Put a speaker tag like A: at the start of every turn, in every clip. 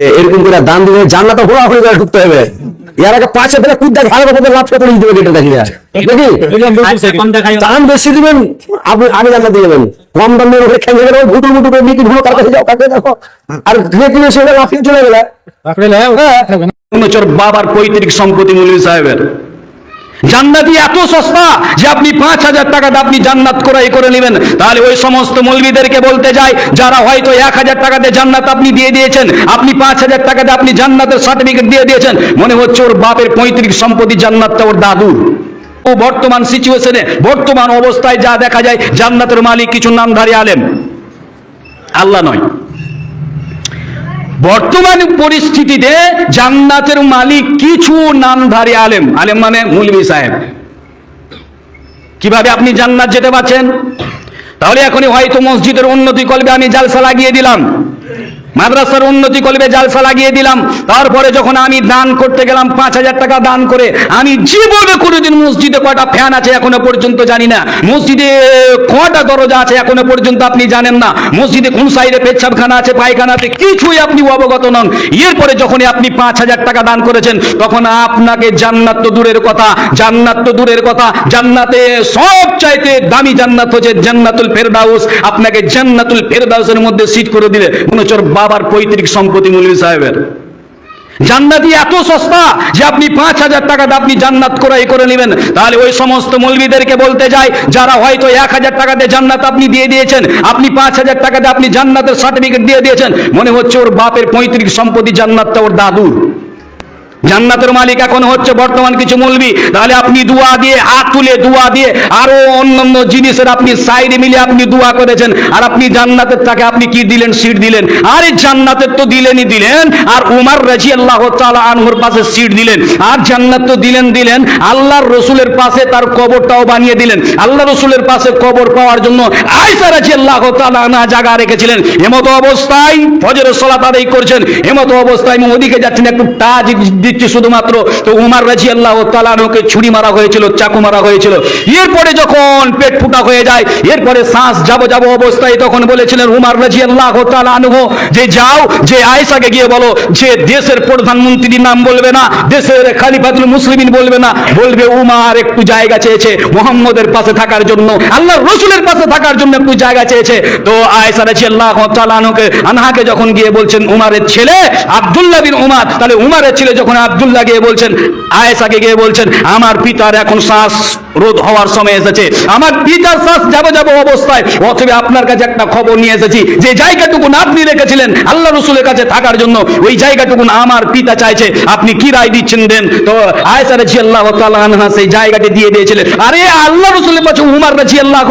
A: এরকম করে দান দিলে জানলাটা হোড়া হয়ে করে ঢুকতে হবে। এর আগে পাঁচে ফেলে কুদ্দা ঘাড়ের উপর লাভ করে দিতে হবে গেটে দেখিয়ে নাকি দাম বেশি দিবেন আপনি আগে জান্নাত দিয়ে দেবেন। কম দাম দিয়ে ওখানে খেয়ে গেলে করে কাছে যাও কাছে দেখো আর সেটা লাফিয়ে চলে গেলে।
B: অনুচর বাবার পৈতৃক সম্পত্তি মৌলভী সাহেবের। জান্নাতি এত সস্তা যে আপনি পাঁচ হাজার টাকাতে আপনি জান্নাত করাই করে নেবেন। তাহলে ওই সমস্ত মৌলবীদেরকে বলতে যাই যারা হয়তো এক হাজার টাকাতে জান্নাত আপনি দিয়ে দিয়েছেন, আপনি পাঁচ হাজার টাকাতে আপনি জান্নাতের সার্টিফিকেট দিয়ে দিয়েছেন, মনে হচ্ছে ওর বাপের পঁয়ত্রিশ সম্পত্তি জান্নাতটা ওর দাদুর। ও বর্তমান সিচুয়েশনে বর্তমান অবস্থায় যা দেখা যায়, জান্নাতের মালিক কিছু নামধারী আলেম। আল্লাহ নয়। বর্তমান পরিস্থিতিতে জান্নাতের মালিক কিছু নামধারী আলেম। আলেম মানে মুলবি সাহেব। কীভাবে আপনি জান্নাত যেতে পারছেন? তাহলে এখনই হয়তো মসজিদের উন্নতি করবে, আমি জালসা লাগিয়ে দিলাম। মাদ্রাসার উন্নতি করবে জালসা লাগিয়ে দিলাম। তারপরে যখন আমি দান করতে গেলাম, পাঁচ হাজার টাকা দান করে, আমি জীবনে কোনোদিন মসজিদে কয়টা ফ্যান আছে এখনও পর্যন্ত জানি না। মসজিদে কয়টা দরজা আছে এখনও পর্যন্ত আপনি জানেন না। মসজিদে কোন সাইডে পেচ্ছাবখানা আছে পায়খানা আছে কিছুই আপনি অবগত নন। এরপরে যখনই আপনি পাঁচ হাজার টাকা দান করেছেন, তখন আপনাকে জান্নাত তো দূরের কথা, জান্নাত তো দূরের কথা। জান্নাতে সব চাইতে দামি জান্নাত হচ্ছে জান্নাতুল ফেরদাউস। আপনাকে জান্নাতুল ফেরদাউসের মধ্যে সিট করে দিলে মনে ওর বাবার পৈতৃক সম্পত্তি মৌলভী সাহেবের। জান্নাতি এত সস্তা যে আপনি পাঁচ হাজার টাকাতে আপনি জান্নাত করাই করে নেবেন। তাহলে ওই সমস্ত মৌলবীদেরকে বলতে যায়, যারা হয়তো এক হাজার টাকাতে জান্নাত আপনি দিয়ে দিয়েছেন, আপনি পাঁচ হাজার টাকাতে আপনি জান্নাতের সার্টিফিকেট দিয়ে দিয়েছেন। মনে হচ্ছে ওর বাপের পঁয়ত্রিশ সম্পত্তি জান্নাতটা ওর দাদুর। জান্নাতের মালিক এখন হচ্ছে বর্তমান কিছু মৌলবি। তাহলে আপনি দুয়া দিয়ে, হাত তুলে দুয়া দিয়ে, আরও অন্যান্য জিনিসের আপনি সাইডে মিলে আপনি দুয়া করেছেন। আর আপনি জান্নাতের তাকে আপনি কি দিলেন? সিট দিলেন। আরে জান্নাতের তো দিলেনই দিলেন। আর উমার রাজি আল্লাহ আনহুর পাশে সিট দিলেন। আর জান্নাত তো দিলেন দিলেন। আল্লাহর রসুলের পাশে তার কবরটাও বানিয়ে দিলেন। আল্লাহ রসুলের পাশে কবর পাওয়ার জন্য আয়সা রাজি আল্লাহ আনহা জায়গা রেখেছিলেন। এমতো অবস্থায় ফজরের সালাত আদায় করছেন। এমতো অবস্থায় আমি ওদিকে যাচ্ছেন। একটু টাচ দিচ্ছি শুধুমাত্র, তো উমার রাজি আল্লাহ তালানুকে ছুরি মারা হয়েছিল, চাকু মারা হয়েছিল। এরপরে যখন পেট ফুটা হয়ে যায়, এরপরে শ্বাস যাব যাব অবস্থায় তখন বলেছিলেন উমার রাজি আল্লাহ তালানুহ যে যাও, যে আয়েশাকে গিয়ে বলো, যে দেশের প্রধানমন্ত্রীর নাম বলবে না, দেশের খালিফাতুল মুসলিমিন বলবে না, বলবে উমার একটু জায়গা চেয়েছে, মোহাম্মদের পাশে থাকার জন্য আল্লাহ রসুলের পাশে থাকার জন্য একটু জায়গা চেয়েছে। তো আয়েশা রাজি আল্লাহ তালানুকে আনহাকে যখন গিয়ে বলছেন, উমারের ছেলে আব্দুল্লাহ বিন উমার, তাহলে উমারের ছেলে যখন আব্দুল্লাহ গিয়ে বলছেন, আয়েশাকে গিয়ে বলছেন, আমার পিতার এখন শ্বাস রোধ হওয়ার সময় এসেছে। আমার পিতার শ্বাস যাবে যাবে অবস্থায়। অথবা আপনার কাছে একটা খবর নিয়ে এসেছি। যে জায়গাটুকুন আপনি রেখেছিলেন, আল্লাহ রসুলের কাছে থাকার জন্য, ওই জায়গাটুকুন আমার পিতা চাইছে। আপনি কি রায় দিচ্ছেন দেন? তো আয়েশা রাজি আল্লাহ আনহা সেই জায়গাটি দিয়ে দিয়েছিলেন। আরে, আল্লাহ রসুলের কাছে উমার রাজি আল্লাহ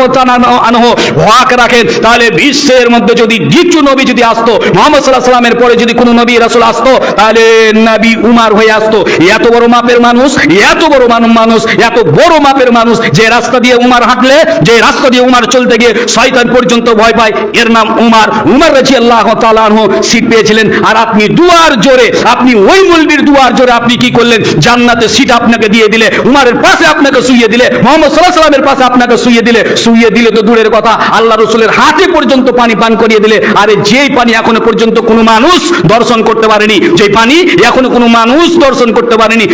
B: আনহ হক রাখেন। তাহলে বিশ্বের মধ্যে যদি দ্বিতীয় নবী যদি আসতো, মোহাম্মদ সাল্লাহ সাল্লামের পরে যদি কোনো নবী রাসুল আসতো, তাহলে নবী উমার হয়ে আসতো। এত বড় মাপের মানুষ, এত বড় মানুষ, এত বড় মাপের মানুষ যে রাস্তা দিয়ে উমার হাঁটলে, যে রাস্তা দিয়ে উমার চলতে গিয়ে শয়তান পর্যন্ত ভয় পায়, এর নাম উমার। উমার রাজি আল্লাহ তালাহ সিট পেয়েছিলেন। আর আপনি দুয়ার জোরে, আপনি ওই মুলবির দুয়ার জোরে আপনি কি করলেন? জান্নাতে সিট আপনাকে দিয়ে দিলে, উমারের পাশে আপনাকে শুয়ে দিলে, মোহাম্মদ সাল্লাহ সাল্লামের পাশে আপনাকে শুয়ে দিলে শুয়ে দিলে তো দূরের কথা। আল্লাহ রসুলের হাতে পর্যন্ত পানি পান করিয়ে দিলে। আরে যেই পানি এখনও পর্যন্ত কোনো মানুষ দর্শন করতে পারেনি যে পানি এখনও কোনো মানুষ দর্শন করতে পারেনি